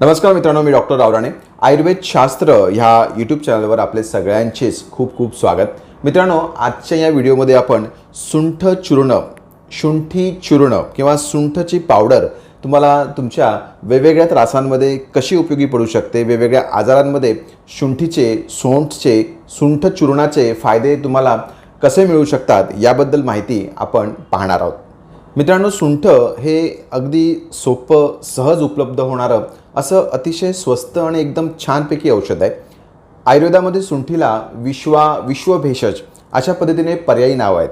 नमस्कार मित्रांनो मी डॉक्टर रावराणे. आयुर्वेद शास्त्र ह्या यूट्यूब चॅनलवर आपले सगळ्यांचेच खूप खूप स्वागत. मित्रांनो आजच्या या व्हिडिओमध्ये आपण सुंठ चूर्ण शुंठी चूर्ण किंवा सुंठची पावडर तुम्हाला तुमच्या वेगवेगळ्या त्रासांमध्ये कशी उपयोगी पडू शकते वेगवेगळ्या आजारांमध्ये शुंठीचे सोंठचे सुंठ चूर्णाचे फायदे तुम्हाला कसे मिळू शकतात याबद्दल माहिती आपण पाहणार आहोत. मित्रांनो सुंठ हे अगदी सोपं सहज उपलब्ध होणारं असं अतिशय स्वस्त आणि एकदम छानपैकी औषध आहे. आयुर्वेदामध्ये सुंठीला विश्वा विश्वभेषज अशा पद्धतीने पर्यायी नाव आहेत.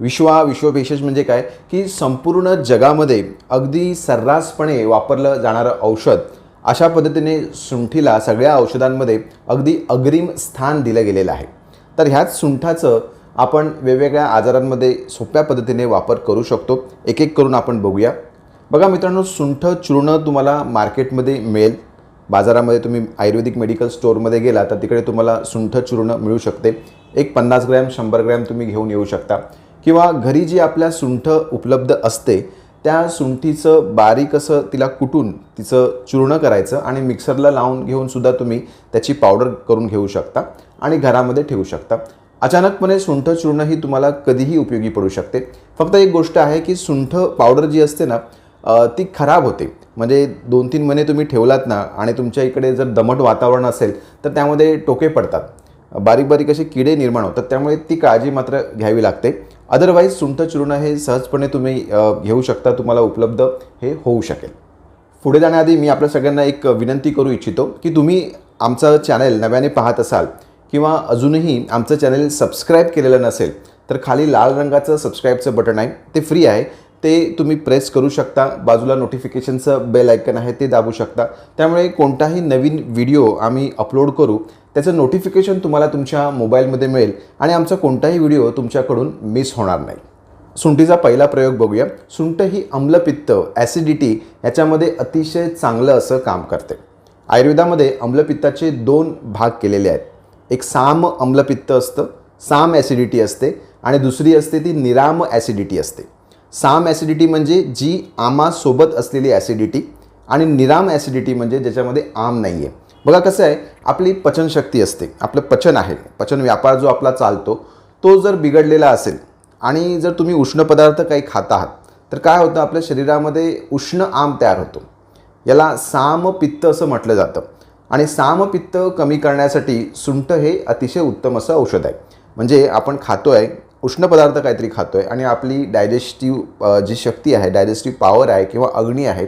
विश्वा विश्वभेषज म्हणजे काय? की संपूर्ण जगामध्ये अगदी सर्रासपणे वापरलं जाणारं औषध. अशा पद्धतीने सुंठीला सगळ्या औषधांमध्ये अगदी अग्रिम स्थान दिलं गेलेलं आहे. तर ह्याच सुंठाचं आपण वेगवेगळ्या आजारांमध्ये सोप्या पद्धतीने वापर करू शकतो. एक एक करून आपण बघूया. बघा मित्रांनो सुंठ चूर्ण तुम्हाला मार्केटमध्ये मिळेल. बाजारामध्ये तुम्ही आयुर्वेदिक मेडिकल स्टोअरमध्ये गेला तर तिकडे तुम्हाला सुंठ चूर्ण मिळू शकते. एक पन्नास ग्रॅम शंभर ग्रॅम तुम्ही घेऊन येऊ शकता. किंवा घरी जी आपल्या सुंठ उपलब्ध असते त्या सुंठीचं बारीक असं तिला कुटून तिचं चूर्ण करायचं आणि मिक्सरला लावून घेऊन सुद्धा तुम्ही त्याची पावडर करून घेऊ शकता आणि घरामध्ये ठेवू शकता. अचानकपणे सुंठ चूर्ण ही तुम्हाला कधीही उपयोगी पडू शकते. फक्त एक गोष्ट आहे की सुंठ पावडर जी असते ना ती खराब होते. म्हणजे दोन तीन महिने तुम्ही ठेवलात ना आणि तुमच्या इकडे जर दमट वातावरण असेल तर त्यामध्ये टोके पडतात. बारीक बारीक असे किडे निर्माण होतात त्यामुळे ती काळजी मात्र घ्यावी लागते. अदरवाईज सुंठ चूर्ण हे सहजपणे तुम्ही घेऊ शकता तुम्हाला उपलब्ध हे होऊ शकेल. पुढे जाण्याआधी मी आपल्या सगळ्यांना एक विनंती करू इच्छितो की तुम्ही आमचं चॅनल नव्याने पाहत असाल किंवा अजूनही आमचं चॅनल सबस्क्राईब केलेलं नसेल तर खाली लाल रंगाचं सबस्क्राईबचं बटन आहे ते फ्री आहे. ते तुम्ही प्रेस करू शकता. बाजूला नोटिफिकेशनचं बेल आयकन आहे ते दाबू शकता. त्यामुळे कोणताही नवीन व्हिडिओ आम्ही अपलोड करू त्याचं नोटिफिकेशन तुम्हाला तुमच्या मोबाईलमध्ये मिळेल आणि आमचा कोणताही व्हिडिओ तुमच्याकडून मिस होणार नाही. सुंठीचा पहिला प्रयोग बघूया. सुंठ ही अम्लपित्त ॲसिडिटी याच्यामध्ये अतिशय चांगलं असं काम करते. आयुर्वेदामध्ये अम्लपित्ताचे दोन भाग केलेले आहेत. एक साम अम्लपित्त असतं साम ॲसिडिटी असते आणि दुसरी असते ती निराम ॲसिडिटी असते. साम ॲसिडिटी म्हणजे जी आमासोबत असलेली ॲसिडिटी आणि निराम ॲसिडिटी म्हणजे ज्याच्यामध्ये आम नाही आहे बघा कसं आहे आपली पचनशक्ती असते आपलं पचन आहे. पचन व्यापार जो आपला चालतो तो जर बिघडलेला असेल आणि जर तुम्ही उष्ण पदार्थ काही खात आहात तर काय होतं आपल्या शरीरामध्ये उष्ण आम तयार होतो. याला साम पित्त असं म्हटलं जातं. आणि सामपित्त कमी करण्यासाठी सुंठ हे अतिशय उत्तम असं औषध आहे. म्हणजे आपण खातो आहे उष्ण पदार्थ काहीतरी खातो आहे आणि आपली डायजेस्टिव्ह जी शक्ती आहे डायजेस्टिव्ह पॉवर आहे किंवा अग्नी आहे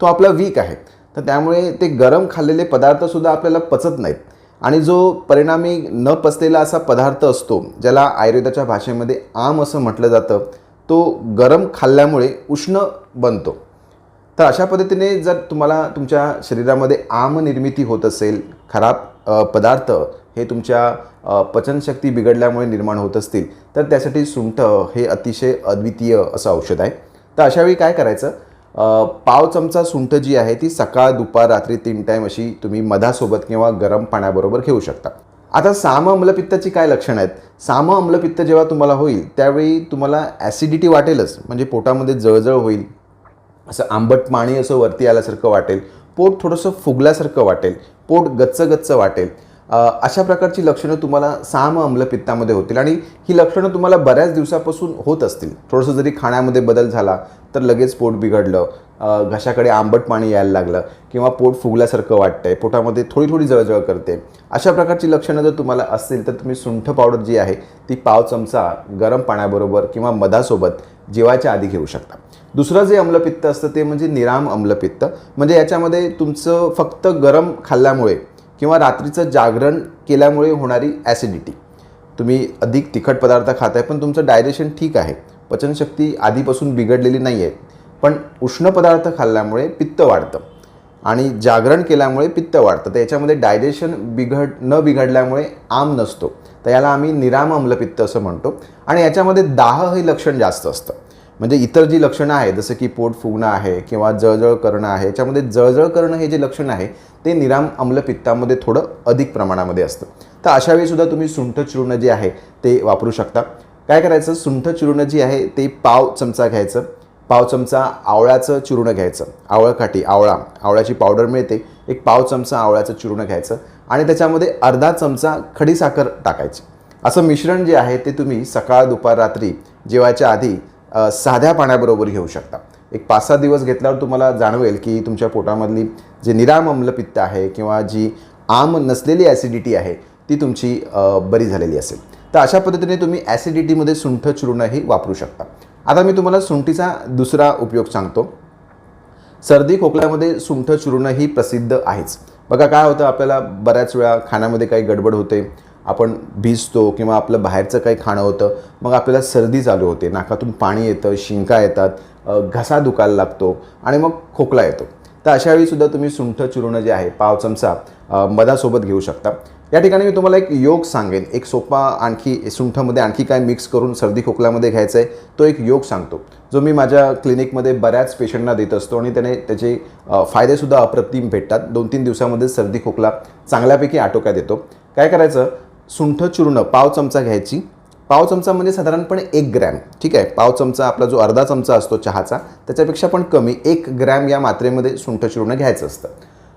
तो आपला वीक आहे. तर त्यामुळे ते गरम खाल्लेले पदार्थसुद्धा आपल्याला पचत नाहीत. आणि जो परिणामी न पचलेला असा पदार्थ असतो ज्याला आयुर्वेदाच्या भाषेमध्ये आम असं म्हटलं जातं तो गरम खाल्ल्यामुळे उष्ण बनतो. तर अशा पद्धतीने जर तुम्हाला तुमच्या शरीरामध्ये आम निर्मिती होत असेल खराब पदार्थ हे तुमच्या पचनशक्ती बिघडल्यामुळे निर्माण होत असतील तर त्यासाठी सुंठ हे अतिशय अद्वितीय असं औषध आहे. तर अशावेळी काय करायचं? पाव चमचा सुंठ जी आहे ती सकाळ दुपार रात्री तीन टाईम अशी तुम्ही मधासोबत किंवा गरम पाण्याबरोबर घेऊ शकता. आता साम अम्लपित्ताची काय लक्षणं आहेत? साम अम्लपित्त जेव्हा तुम्हाला होईल त्यावेळी तुम्हाला ॲसिडिटी वाटेलच. म्हणजे पोटामध्ये जळजळ होईल असं आंबट पाणी असं वरती आल्यासारखं वाटेल पोट थोडंसं फुगल्यासारखं वाटेल पोट गच्च गच्च वाटेल. अशा प्रकारची लक्षणं तुम्हाला साम अम्लपित्तामध्ये होतील आणि ही लक्षणं तुम्हाला बऱ्याच दिवसापासून होत असतील. थोडंसं जरी खाण्यामध्ये बदल झाला तर लगेच पोट बिघडलं घशाकडे आंबट पाणी यायला लागलं किंवा पोट फुगल्यासारखं वाटतंय पोटामध्ये थोडी थोडी जळजळ करते. अशा प्रकारची लक्षणं जर तुम्हाला असतील तर तुम्ही सुंठ पावडर जी आहे ती पाव चमचा गरम पाण्याबरोबर किंवा मधासोबत जेवायच्या आधी घेऊ शकता. दुसरं जे अम्लपित्त असतं ते म्हणजे निराम अम्लपित्त. म्हणजे याच्यामध्ये तुमचं फक्त गरम खाल्ल्यामुळे किंवा रात्रीचं जागरण केल्यामुळे होणारी ॲसिडिटी तुम्ही अधिक तिखट पदार्थ खाताय पण तुमचं डायजेशन ठीक आहे. पचनशक्ती आधीपासून बिघडलेली नाही आहे पण उष्ण पदार्थ खाल्ल्यामुळे पित्त वाढतं. आणि जागरण केल्यामुळे पित्त वाढतं. तर याच्यामध्ये डायजेशन बिघड न बिघडल्यामुळे आम नसतो. तर याला आम्ही निराम अम्लपित्त असं म्हणतो. आणि याच्यामध्ये दाह हे लक्षण जास्त असतं. म्हणजे इतर जी लक्षणं आहेत जसं की पोट फुगणं आहे किंवा जळजळ करणं आहे याच्यामध्ये जळजळ करणं हे जे लक्षण आहे ते निराम आम्लपित्तामध्ये थोडं अधिक प्रमाणामध्ये असतं. तर अशा वेळीसुद्धा तुम्ही सुंठ चूर्ण जे आहे ते वापरू शकता. काय करायचं? सुंठ चूर्ण जी आहे ते पाव चमचा घ्यायचं. पाव चमचा आवळ्याचं चूर्ण घ्यायचं. आवळकाठी आवळा. आवळ्याची पावडर मिळते. एक पाव चमचा आवळ्याचं चूर्ण घ्यायचं. आणि त्याच्यामध्ये अर्धा चमचा खडीसाखर टाकायची. असं मिश्रण जे आहे ते तुम्ही सकाळ दुपार रात्री जेवायच्या आधी साध्या पाण्याबरोबर घेऊ शकता. एक पाच सहा दिवस घेतल्यावर तुम्हाला जाणवेल की तुमच्या पोटामधली जे निराम अम्लपित्त आहे किंवा जी आम नसलेली ॲसिडिटी आहे ती तुमची बरी झालेली असेल. तर अशा पद्धतीने तुम्ही ॲसिडिटीमध्ये सुंठ चूर्णही वापरू शकता. आता मी तुम्हाला सुंठीचा दुसरा उपयोग सांगतो. सर्दी खोकल्यामध्ये सुंठ चूर्ण ही प्रसिद्ध आहेच. बघा काय होतं? आपल्याला बऱ्याच वेळा खाण्यामध्ये काही गडबड होते. आपण भिजतो किंवा आपलं बाहेरचं काही खाणं होतं मग आपल्याला सर्दी चालू होते नाकातून पाणी येतं शिंका येतात घसा दुखायला लागतो आणि मग खोकला येतो. तर अशावेळीसुद्धा सुद्धा तुम्ही सुंठ चूर्ण जे आहे पाव चमचा मधासोबत घेऊ शकता. या ठिकाणी मी तुम्हाला एक योग सांगेन. एक सोपा आणखी सुंठमध्ये आणखी काय मिक्स करून सर्दी खोकल्यामध्ये घ्यायचा आहे तो एक योग सांगतो. जो मी माझ्या क्लिनिकमध्ये बऱ्याच पेशंटना देत असतो आणि त्याने त्याचे फायदेसुद्धा अप्रतिम भेटतात. दोन तीन दिवसामध्ये सर्दी खोकला चांगल्यापैकी आटोक्यात येतो. काय करायचं? सुंठ चूर्ण पाव चमचा घ्यायची. पाव चमचा म्हणजे साधारणपणे एक ग्रॅम ठीक आहे? पाव चमचा आपला जो अर्धा चमचा असतो चहाचा त्याच्यापेक्षा पण कमी एक ग्रॅम या मात्रेमध्ये सुंठ चूर्ण घ्यायचं असतं.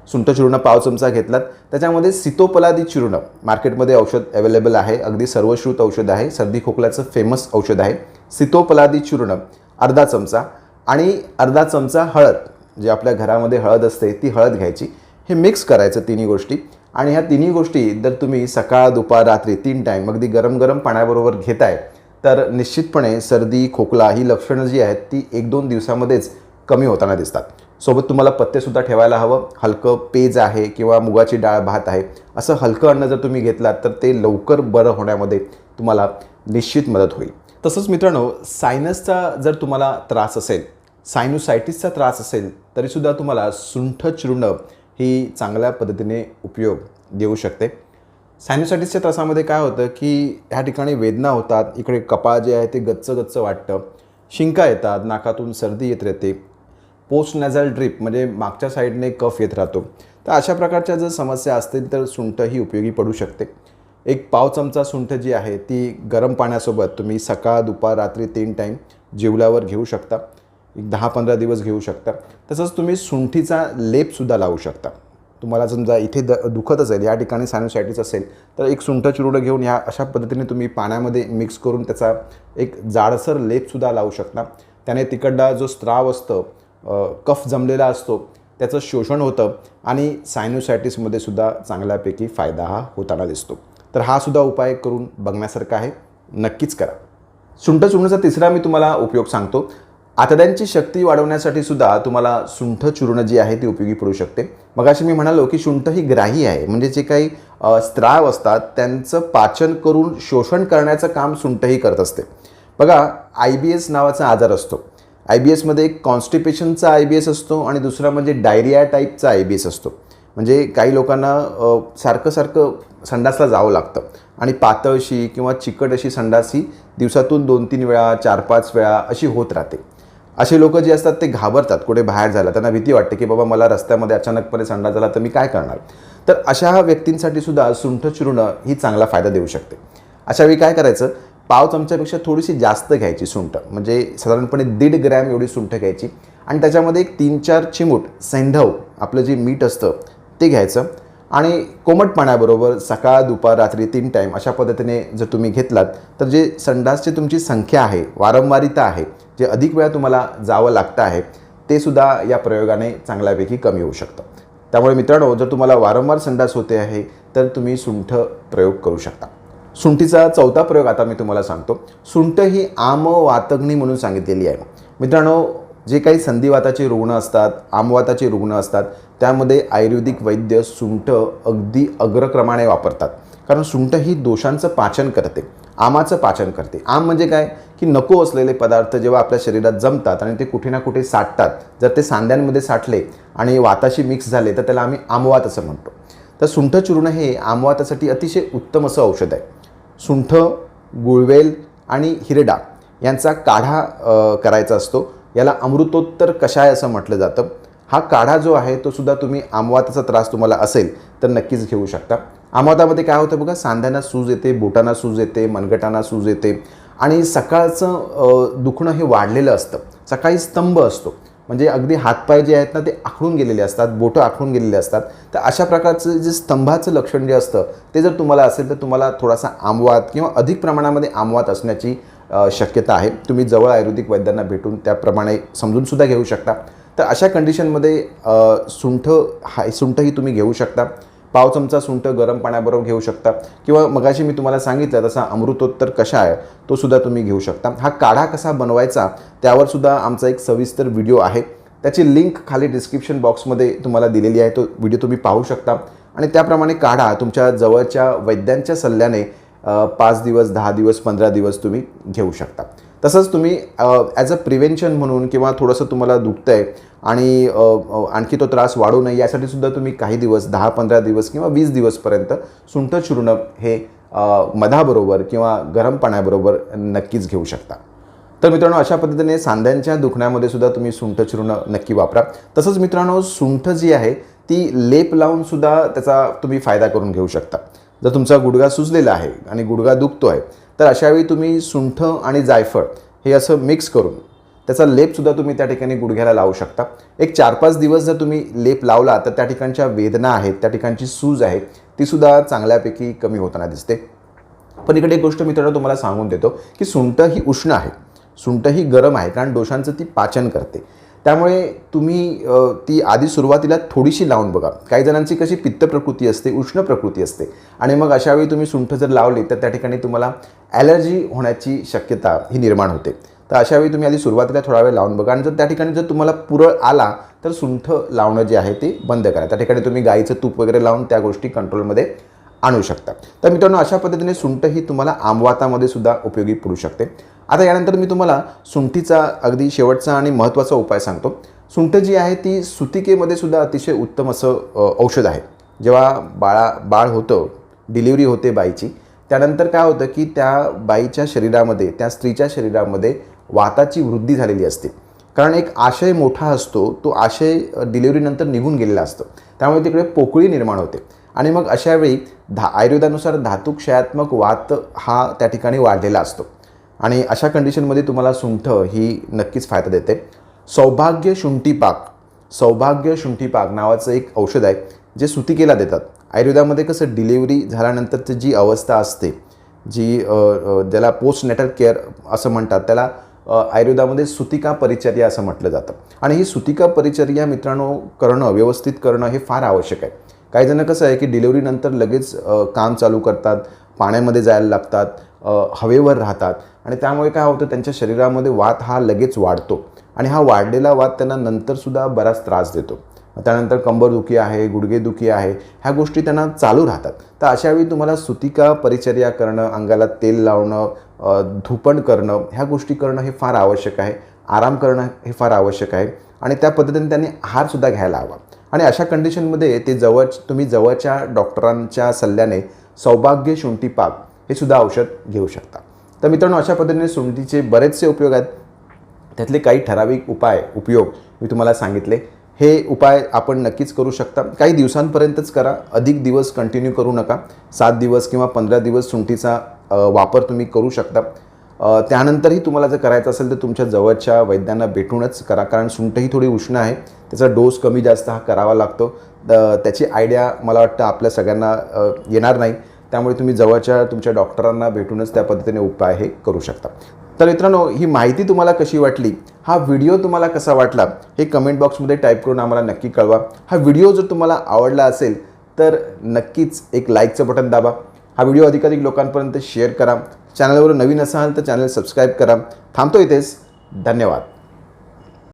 सुंठ चूर्ण पाव चमचा घेतलात त्याच्यामध्ये सितोपलादी चूर्ण मार्केटमध्ये औषध अवेलेबल आहे. अगदी सर्वश्रुत औषध आहे. सर्दी खोकल्याचं फेमस औषध आहे. सितोपलादी चूर्ण अर्धा चमचा आणि अर्धा चमचा हळद जे आपल्या घरामध्ये हळद असते ती हळद घ्यायची. हे मिक्स करायचं तिन्ही गोष्टी. आणि ह्या तिन्ही गोष्टी जर तुम्ही सकाळ दुपार रात्री तीन टाईम अगदी गरम गरम पाण्याबरोबर घेताय तर निश्चितपणे सर्दी खोकला ही लक्षणं जी आहेत ती एक दोन दिवसामध्येच कमी होताना दिसतात. सोबत तुम्हाला पत्तेसुद्धा ठेवायला हवं. हलकं पेज आहे किंवा मुगाची डाळ भात आहे असं हलकं अन्न जर तुम्ही घेतलात तर ते लवकर बरं होण्यामध्ये तुम्हाला निश्चित मदत होईल. तसंच मित्रांनो सायनसचा जर तुम्हाला त्रास असेल सायनुसायटिसचा त्रास असेल तरीसुद्धा तुम्हाला सुंठ चूर्ण ही चांगल्या पद्धतीने उपयोग देऊ शकते. सायनोसायटिसच्या त्रासामध्ये काय होतं की ह्या ठिकाणी वेदना होतात इकडे कपाळ जे आहे ते गच्च गच्च वाटतं शिंका येतात नाकातून सर्दी येत राहते पोस्ट नॅझल ड्रिप म्हणजे मागच्या साईडने कफ येत राहतो. तर अशा प्रकारच्या जर समस्या असतील तर सुंठ ही उपयोगी पडू शकते. एक पाव चमचा सुंठ जी आहे ती गरम पाण्यासोबत तुम्ही सकाळ दुपार रात्री तीन टाईम जेवल्यावर घेऊ शकता. एक दहा पंधरा दिवस घेऊ शकता. तसंच तुम्ही सुंठीचा लेपसुद्धा लावू शकता. तुम्हाला समजा इथे द दुखत असेल या ठिकाणी सायनोसायटिस असेल तर एक सुंठ चुरडं घेऊन ह्या अशा पद्धतीने तुम्ही पाण्यामध्ये मिक्स करून त्याचा एक जाडसर लेपसुद्धा लावू शकता. त्याने तिकडला जो स्त्राव असतं कफ जमलेला असतो त्याचं शोषण होतं आणि सायनोसायटिसमध्ये सुद्धा चांगल्यापैकी फायदा हा होताना दिसतो. तर हा सुद्धा उपाय करून बघण्यासारखा आहे. नक्कीच करा. सुंठ चुरण्याचा तिसरा मी तुम्हाला उपयोग सांगतो. आतड्यांची शक्ती वाढवण्यासाठी सुद्धा तुम्हाला सुंठ चूर्ण जी आहे ती उपयोगी पडू शकते. मग अशी मी म्हणालो की शुंठ ही ग्राही आहे. म्हणजे जे काही स्त्राव असतात त्यांचं पाचन करून शोषण करण्याचं काम सुंठही करत असते. बघा आय बी एस नावाचा आजार असतो. आय बी एसमध्ये एक कॉन्स्टिपेशनचा आय बी एस असतो आणि दुसरा म्हणजे डायरिया टाईपचा आय बी एस असतो. म्हणजे काही लोकांना सारखं सारखं संडासला जावं लागतं. आणि पातळशी किंवा चिकट अशी संडास ही दिवसातून दोन तीन वेळा चार पाच वेळा अशी होत राहते. असे लोक जे असतात ते घाबरतात कुठे बाहेर जायला. त्यांना भीती वाटते की बाबा मला रस्त्यामध्ये अचानकपणे संडा झाला तर मी काय करणार? तर अशा व्यक्तींसाठी सुद्धा सुंठ चूर्ण ही चांगला फायदा देऊ शकते. अशा वेळी काय करायचं? पाव चमच्यापेक्षा थोडीशी जास्त घ्यायची सुंठ. म्हणजे साधारणपणे दीड ग्रॅम एवढी सुंठ घ्यायची. आणि त्याच्यामध्ये एक तीन चार चिमूट सेंढव आपलं जे मीठ असतं ते घ्यायचं. आणि कोमट पाण्याबरोबर सकाळ दुपार रात्री तीन टाईम अशा पद्धतीने जर तुम्ही घेतलात तर जे संडासची तुमची संख्या आहे वारंवारिता आहे जे अधिक वेळा तुम्हाला जावं लागतं आहे ते सुद्धा या प्रयोगाने चांगल्यापैकी कमी होऊ शकतं. त्यामुळे मित्रांनो जर तुम्हाला वारंवार संडास होते आहे तर तुम्ही सुंठ प्रयोग करू शकता. सुंठीचा चौथा प्रयोग आता मी तुम्हाला सांगतो. सुंठ ही आम वातग्नी म्हणून सांगितलेली आहे. मित्रांनो जे काही संधिवाताचे रुग्ण असतात आमवाताचे रुग्ण असतात त्यामध्ये आयुर्वेदिक वैद्य सुंठ अगदी अग्रक्रमाने वापरतात. कारण सुंठ ही दोषांचं पाचन करते आमाचं पाचन करते. आम म्हणजे काय? की नको असलेले पदार्थ जेव्हा आपल्या शरीरात जमतात आणि ते कुठे ना कुठे साठतात. जर ते सांध्यांमध्ये साठले आणि वाताशी मिक्स झाले तर त्याला आम्ही आमवात असं म्हणतो. तर सुंठ चूर्ण हे आमवातासाठी अतिशय उत्तम असं औषध आहे. सुंठ गुळवेल आणि हिरडा यांचा काढा करायचा असतो. याला अमृतोत्तर कषाय असं म्हटलं जातं. हा काढा जो आहे तो सुद्धा तुम्ही आमवाताचा त्रास तुम्हाला असेल तर नक्कीच घेऊ शकता. आमवातामध्ये काय होतं बघा सांध्यांना सूज येते बोटांना सूज येते मनगटांना सूज येते आणि सकाळचं दुखणं हे वाढलेलं असतं. सकाळी स्तंभ असतो. म्हणजे अगदी हातपाय जे आहेत ना ते आखडून गेलेले असतात बोटं आखडून गेलेले असतात. तर अशा प्रकारचं जे स्तंभाचं लक्षण जे असतं ते जर तुम्हाला असेल तर तुम्हाला थोडासा आमवात किंवा अधिक प्रमाणामध्ये आमवात असण्याची शक्यता आहे. तुम्ही जवळ आयुर्वेदिक वैद्यांना भेटून त्याप्रमाणे समजूनसुद्धा घेऊ शकता. तर अशा कंडिशनमध्ये सुंठ हाय सुंठही तुम्ही घेऊ शकता. पाव चमचा सुंठ गरम पाण्याबरोबर घेऊ शकता. किंवा मगाशी मी तुम्हाला सांगितलं तसा अमृतोत्तर कशा आहे तो सुद्धा तुम्ही घेऊ शकता. हा काढा कसा बनवायचा त्यावर सुद्धा आमचा एक सविस्तर व्हिडिओ आहे. त्याची लिंक खाली डिस्क्रिप्शन बॉक्समध्ये तुम्हाला दिलेली आहे. तो व्हिडिओ तुम्ही पाहू शकता. आणि त्याप्रमाणे काढा. तुमच्या जवळच्या वैद्यांच्या सल्ल्याने पाच दिवस दहा दिवस पंधरा दिवस तुम्ही घेऊ शकता. तसंच तुम्ही ॲज अ प्रिव्हेन्शन म्हणून किंवा थोडंसं तुम्हाला दुखतं आहे आणि आणखी तो त्रास वाढू नये यासाठी सुद्धा तुम्ही काही दिवस दहा पंधरा दिवस किंवा वीस दिवसपर्यंत सुंठ चूर्ण हे मधाबरोबर किंवा गरम पाण्याबरोबर नक्कीच घेऊ शकता. तर मित्रांनो अशा पद्धतीने सांध्यांच्या दुखण्यामध्ये सुद्धा तुम्ही सुंठ चूर्ण नक्की वापरा. तसंच मित्रांनो सुंठ जी आहे ती लेप लावून सुद्धा त्याचा तुम्ही फायदा करून घेऊ शकता. जर तुमचा गुडघा सुजलेला आहे आणि गुडघा दुखतो आहे तर अशावेळी तुम्ही सुंठ आणि जायफळ हे असं मिक्स करून त्याचा लेपसुद्धा तुम्ही त्या ठिकाणी गुडघ्याला लावू शकता. एक चार पाच दिवस जर तुम्ही लेप लावला तर त्या ठिकाणच्या वेदना आहेत त्या ठिकाणची सूज आहे तीसुद्धा चांगल्यापैकी कमी होताना दिसते. पण इकडे एक गोष्ट मित्रांनो तुम्हाला सांगून देतो की सुंठ ही उष्ण आहे. सुंठ ही गरम आहे कारण दोषांचं ती पाचन करते. त्यामुळे तुम्ही ती आधी सुरुवातीला थोडीशी लावून बघा. काही जणांची कशी पित्त प्रकृती असते उष्ण प्रकृती असते. आणि मग अशावेळी तुम्ही सुंठ जर लावली तर त्या ठिकाणी तुम्हाला ॲलर्जी होण्याची शक्यता ही निर्माण होते. तर अशावेळी तुम्ही आधी सुरुवातीला थोडा वेळ लावून बघा. आणि जर त्या ठिकाणी जर तुम्हाला पुरळ आला तर सुंठ लावणं जे आहे ते बंद करा. त्या ठिकाणी तुम्ही गाईचं तूप वगैरे लावून त्या गोष्टी कंट्रोलमध्ये आणू शकता. तर मित्रांनो अशा पद्धतीने सुंठ ही तुम्हाला आमवातामध्ये सुद्धा उपयोगी पडू शकते. आता यानंतर मी तुम्हाला सुंठीचा अगदी शेवटचा आणि महत्त्वाचा उपाय सांगतो. सुंठ जी आहे ती सुतिकेमध्ये सुद्धा अतिशय उत्तम असं औषध आहे. जेव्हा बाळा बाळ होतं डिलिव्हरी होते बाईची त्यानंतर काय होतं की त्या बाईच्या शरीरामध्ये त्या स्त्रीच्या शरीरामध्ये वाताची वृद्धी झालेली असते. कारण एक आशय मोठा असतो तो आशय डिलिव्हरीनंतर निघून गेलेला असतो. त्यामुळे तिकडे पोकळी निर्माण होते. आणि मग अशावेळी धा आयुर्वेदानुसार धातुक्षयात्मक वात हा त्या ठिकाणी वाढलेला असतो. आणि अशा कंडिशनमध्ये तुम्हाला सुंठ ही नक्कीच फायदा देते. सौभाग्य शुंठीपाक सौभाग्य शुंठीपाक नावाचं एक औषध आहे जे सुतिकेला देतात. आयुर्वेदामध्ये कसं डिलिव्हरी झाल्यानंतरची जी अवस्था असते जी ज्याला पोस्ट नेटल केअर असं म्हणतात त्याला आयुर्वेदामध्ये सुतिका परिचर्या असं म्हटलं जातं. आणि ही सुतिका परिचर्या मित्रांनो करणं व्यवस्थित करणं हे फार आवश्यक आहे. काही जण कसं आहे की डिलिव्हरीनंतर लगेच काम चालू करतात पाण्यामध्ये जायला लागतात हवेवर राहतात. आणि त्यामुळे काय होतं त्यांच्या शरीरामध्ये वात हा लगेच वाढतो. आणि हा वाढलेला वात त्यांना नंतरसुद्धा बराच त्रास देतो. त्यानंतर कंबरदुखी आहे गुडघेदुखी आहे ह्या गोष्टी त्यांना चालू राहतात. तर अशावेळी तुम्हाला सुतिका परिचर्या करणं अंगाला तेल लावणं धुपण करणं ह्या गोष्टी करणं हे फार आवश्यक आहे. आराम करणं हे फार आवश्यक आहे. आणि त्या पद्धतीने त्यांनी आहारसुद्धा घ्यायला हवा. आणि अशा कंडिशनमध्ये ते जवळ तुम्ही जवळच्या डॉक्टरांच्या सल्ल्याने सौभाग्य शुंठी पाक हे सुद्धा औषध घेऊ शकता. तर मित्रांनो अशा पद्धतीने शुंठीचे बरेचसे उपयोग आहेत. त्यातले काही ठराविक उपाय उपयोग मी तुम्हाला सांगितले. हे उपाय आपण नक्कीच करू शकता. काही दिवसांपर्यंतच करा. अधिक दिवस कंटिन्यू करू नका. सात दिवस किंवा पंधरा दिवस सुंठीचा वापर तुम्ही करू शकता. त्यानंतरही तुम्हाला जर करायचं असेल तर तुमच्या जवळच्या वैद्यांना भेटूनच करा. कारण सुंठ ही थोडी उष्ण आहे. त्याचा डोस कमी जास्त हा करावा लागतो. त्याची आयडिया मला वाटतं आपल्या सगळ्यांना येणार नाही. त्यामुळे तुम्ही जवळच्या तुमच्या डॉक्टरांना भेटूनच त्या पद्धतीने उपाय हे करू शकता. तर मित्रांनो ही माहिती तुम्हाला कशी वाटली? हा व्हिडिओ तुम्हाला कसा वाटला? हे कमेंट बॉक्समध्ये टाईप करून आम्हाला नक्की कळवा. हा व्हिडिओ जर तुम्हाला आवडला असेल तर नक्कीच एक लाईकचं बटन दाबा. हा व्हिडिओ अधिकाधिक लोकांपर्यंत शेअर करा. चॅनलवर नवीन असाल तर चॅनल सबस्क्राईब करा. थांबतो इथेच. धन्यवाद.